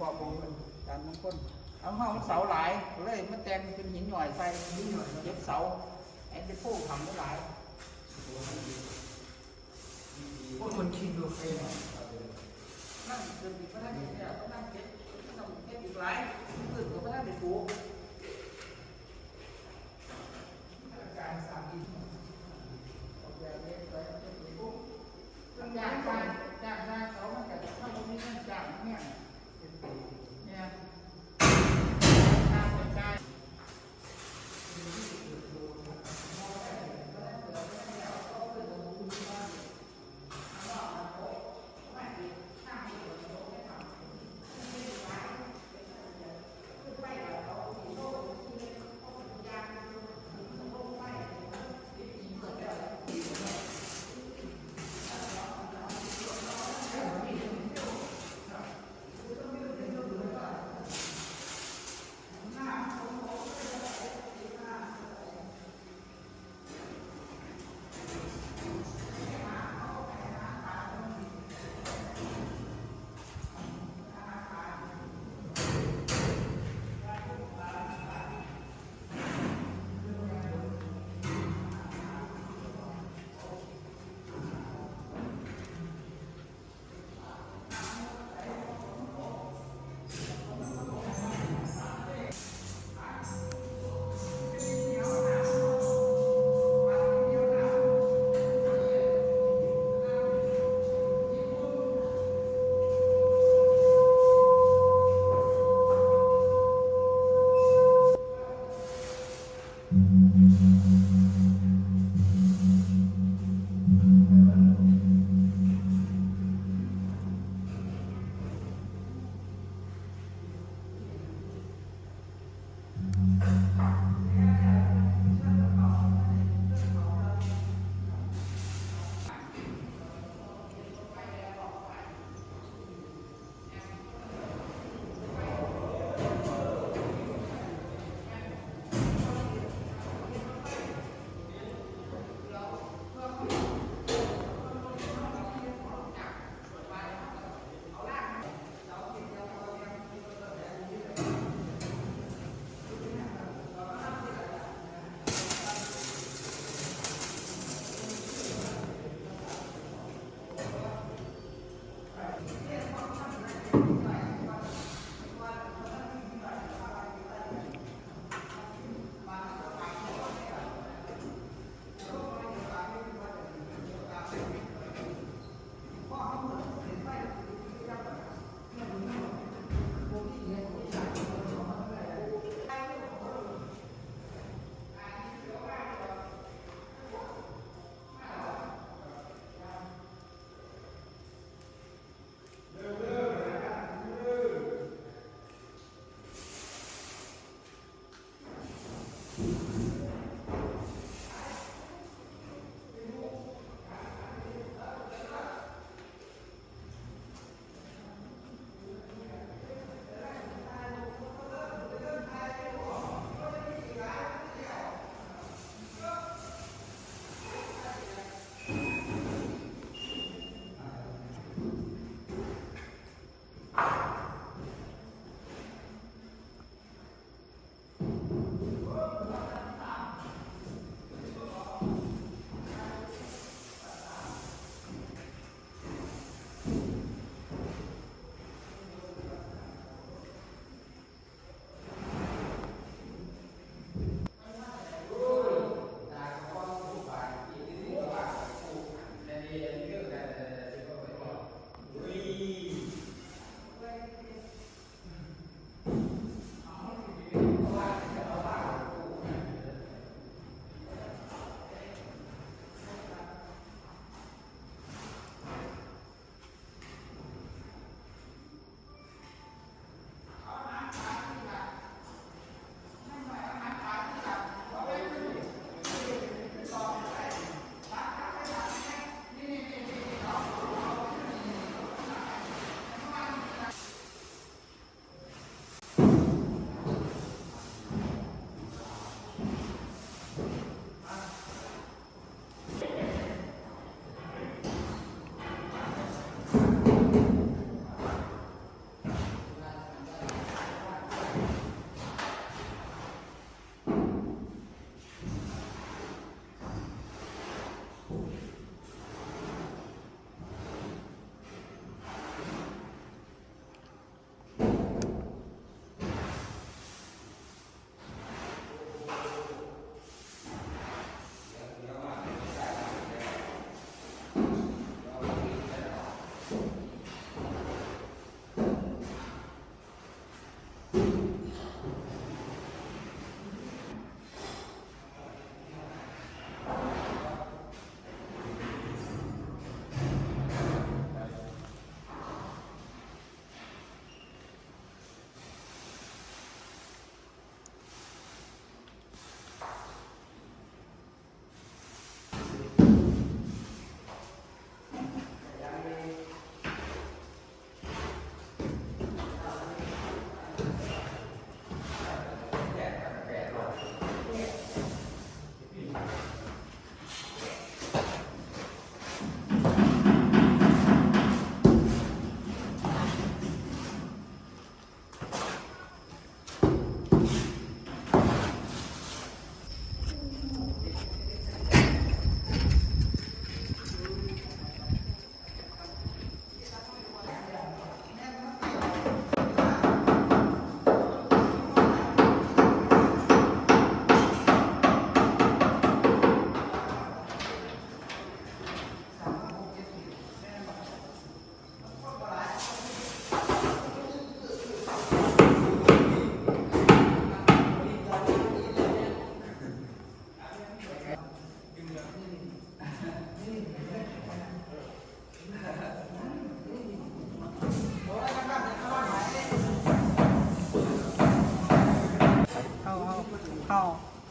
กอบของการมงคลเอาห้องเสาหลายเลยมันแต่งเป็นหินหน่อยใส่เย็บเสาไอ้เป็นผู้ทำได้หลายพวกคนคิดดูใครเนี่ยนั่งเดินอีกก็ได้เนี่ยก็นั่งเก็บก็ต้องเก็บอีกหลายอื่นก็ไม่ได้ไปปลูก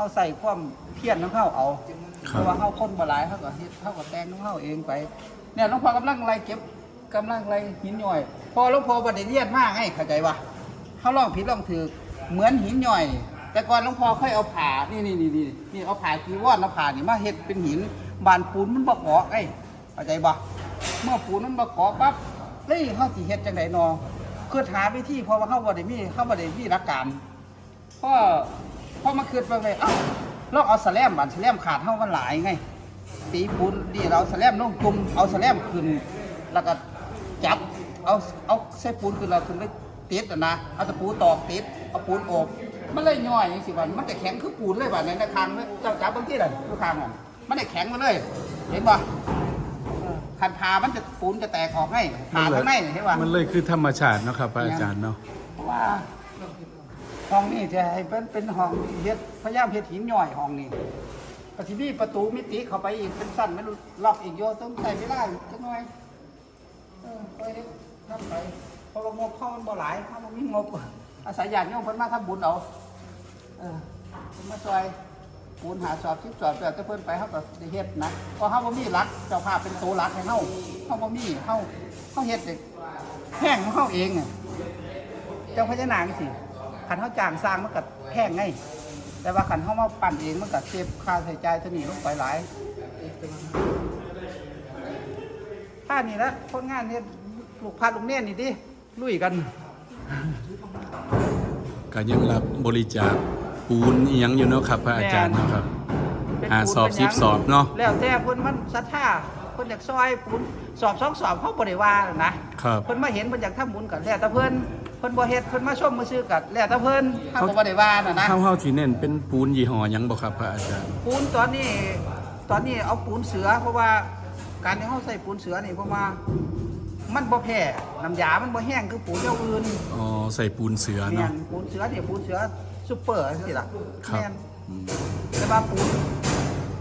เขาใส่ความเพียรของเขาเอาคเพรับราะว่าเขาคนบ่หลายเขาก็เฮ็ดเขาก็แต่งของเขาเองไปเนี่ยหลวงพ่อกำลังไล่เก็บกำลังไล่หินย่อย พอหลวงพ่อบ่ได้เรียนมากให้เข้าใจว่าเขาลองผิดลองถูกเหมือนหินย่อย แต่ก่อนหลวงพ่อเคยเอาผ่านี่นี่นี่นี่นี่เอาผ่าจีวรเอาผ่านี่มาเฮ็ดเป็นหินบานปูนมันบ่เกาะไอ้เข้าใจบ่เมื่อปูนมันบ่เกาะปั๊บเฮ้ยเฮาสิเฮ็ดจังไดนอคือหาวิธีเพราะว่าเฮาบ่ได้มีเฮาบ่ได้มีหลักการพอ พอมาคืนไปเลยเอ้าลองเอาแสลมบันแสลมขาดเท่ามันหลายไงตีปูนดีเราแสลมลงจุ่มเอาแสลมขึ้น แล้วก็จับเอาเอาใส่ปูนขึ้นเราขึ้นไปติดอะนะเอาตะปูตอกติดเอาปูนโอบมันเลยย่อยอย่างสิวันมันจะแข็งคือปูนเลยวันในทางเลยเจ้าจับบางที่เลยทุกทางอะมันได้แข็งมาเลย เห็นป่ะคันพามันจะปูนจะแตกออกไงผ่าข้างในเห็นป่ะมันเลยคือธรรมชาติเนาะครับพระอาจารย์เนาะเพราะว่า ห้องนี้จะให้เป็นเป็นห้องเฮ็ดพยายามเฮ็ดหินย่อยห้องนี้ก็สิมีประตูมิติเข้าไปอีกเป็นสั้นไมันล็อกอีกโยต้องใช้เวลาอีกจักหน่อยเออไปเฮ็ดทำไปเพราะว่างบเข้ามันบ่หลายเข้ามันมีงบอาศัยญาติโยมเพิ่นมาทำบุญเอาเออเพิ่นมาซอยปูนหาสอบชิบสอบแต่ถ้าเพิ่นไปเฮาก็ได้เฮ็ดนะเพราะเฮาบ่มีหลักเจ้าภาพเป็นตัวหลักให้เฮาเฮาบ่มีเฮาเฮาเฮ็ดเด็กแห้งของเฮาเองอะเจ้าพญานาคสิ ขันเขาจ้างสร้างมันก็แพงไง แต่ว่าขันเขามาปั่นเองมันก็เซฟค่าใช้จ่ายตัวนี้ลงไปหลายถ้านี่ละคนงานเนี่ยลูกพาลูกเนี่ยนี่ดิลุยกันก็ยังรับบริจาคปูนอีหยังอยู่เนาะครับพระอาจารย์เนาะครับเป็นหาปูนสอบเป็นหสิยับงสอบเนาะแล้วแต่คนมันศรัทธาคนอยากซอยปูนสอบสองสอบเขาบริวานะครับเพิ่นมาเห็นเพิ่นอยากทำบุญกันแล้วแต่เพิ่น เพิ่นบ่เฮ็ดเพิ่นมาชมมาซื้อกันแล้วแต่เพิ่นเขาก็บ่ได้ว่าน่ะนะเฮาเฮาที่เน้นเป็นปูนยี่ห้อหยังบ่ครับพระอาจารย์ ปูนตอนนี้ตอนนี้เอาปูนเสือเพราะว่าการที่เขาใส่ปูนเสือนี่เพราะว่ามันบ่แพ้น้ำยา มันบ่แห้งคือปูนเจ้าอื่นอ๋อใส่ปูนเสือแม่เนาะ นปูนเสือเนี่ยปูนเสือซุปเปอร์สิล่ะครับ แม่นอืมแต่ว่าปูน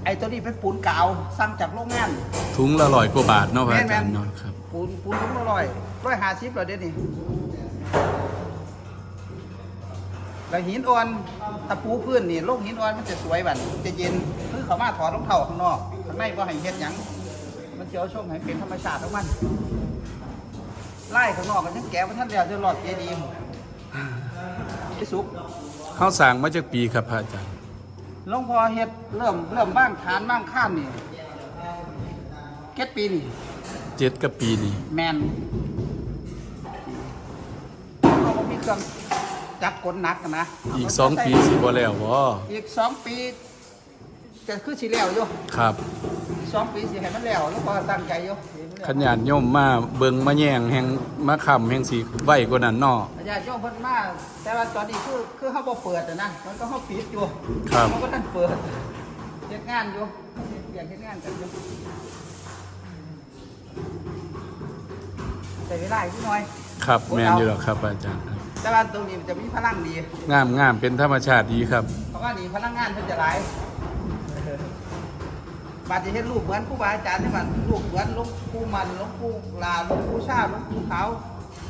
ไอ้ตัวนี้เป็นปูนกาวสั่งจากโรงงาน ถุงละร้อยกว่าบาทเนาะพระอาจารย์แม่นๆเนาะครับ ปูนปูนทุกละร้อยร้อยห้าสิบเลยเดี๋ยวนี้ แล้วหินอ่อนตะปูพื้นนี่โลกหินอ่อนมันจะสวยบัดจะเย็นคือเขามาถอดรองเท้าข้างนอกข้างในบ่ให้เฮ็ดหยังมันจะเอาช่วงให้เป็นธรรมชาติของมันไล่ข้างนอกกันยังแก้ว่าท่านเดียวจะหลอดเจดีย์ที่สุกเฮาสร้างมาจากปีครับพระอาจารย์หลวงพ่อเฮ็ดเริ่มเริ่มบ้างฐานบ้างข้ามนี่เก็ดปีนี่เจ็ดกับปีนี้แมนเขาก็มีเครื่อง จักรกลหนักนะอีกสองปีสิบ่แล้วบ่อีกสองปีจะคือสิแล้วอยู่ครับสองปีสิให้มันแล้วหลวงพ่อตั้งใจอยู่ขันยานโยมมาเบิ่งมาแย่งแห่งมาค้ำแห่งสิไว้กว่านั้นเนาะอาจารย์โยมเพิ่นมาแต่ว่าตอนนี้คือคือเฮาบ่เปิดอะนะมันก็เฮาปิดอยู่ครับเขาก็นั่นเปิดเฮ็ดงานอยู่อยากเฮ็ดงานกันอยู่ใส่เวลาอีกหน่อยครับแม่นอยู่หรอกครับอาจารย์ครับ แต่ว่าตรงนี้มันจะมีพลังดีงามงามเป็นธรรมชาติดีครับ เพราะว่านี่พลังงานเพิ่นจะหลายบาดจะเห็นรูปเหมือนครูบาอาจารย์ที่มันรูปเหมือนหลวงปู่มันหลวงปู่ลาหลวงปู่ชาหลวงปู่ขาว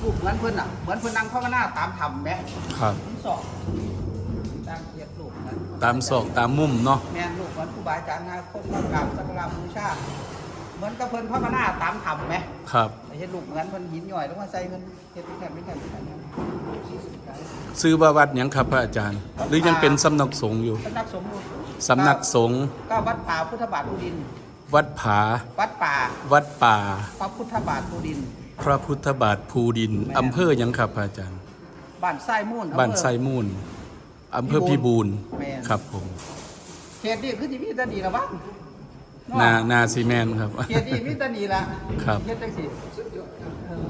รูปเหมือนเพิ่นอะเหมือนเพิ่นนั่งภาวนาตามธรรมแหมครับผมสอบตามเกียรติรูปนั้นตามศอกตามมุมเนาะแม่นรูปเหมือนครูบาอาจารย์นะคนมากราบสักการะบูชาเหมือนกับเพิ่นภาวนาตามธรรมแหมครับไอ้ เห็นรูปเหมือนเพิ่นหินหย่อยแล้วมาใส่เพิ่นเฮ็ดเป็นแผ่นเป็นแผ่นเป็นแผ่นซื้อว่าวัดหยังครับพระอาจารย์ หรือยังเป็นสำนักสงฆ์อยู่ สำนักสงฆ์สำนักสงฆ์ก็วัดป่าพุทธบาทภูดิน วัดผา วัดป่า วัดป่า พระพุทธบาทภูดิน พระพุทธบาทภูดินอำเภอหยังครับพระอาจารย์ บ้านไส้มูลอำเภอ บ้านไซมูลอำเภอพิบูลแม่น ครับผม เขตนี้คือที่มีแตานีละบ้าง นานาซีแมนครับเขตนี้มีแตานีละครับเขตจังสิเออ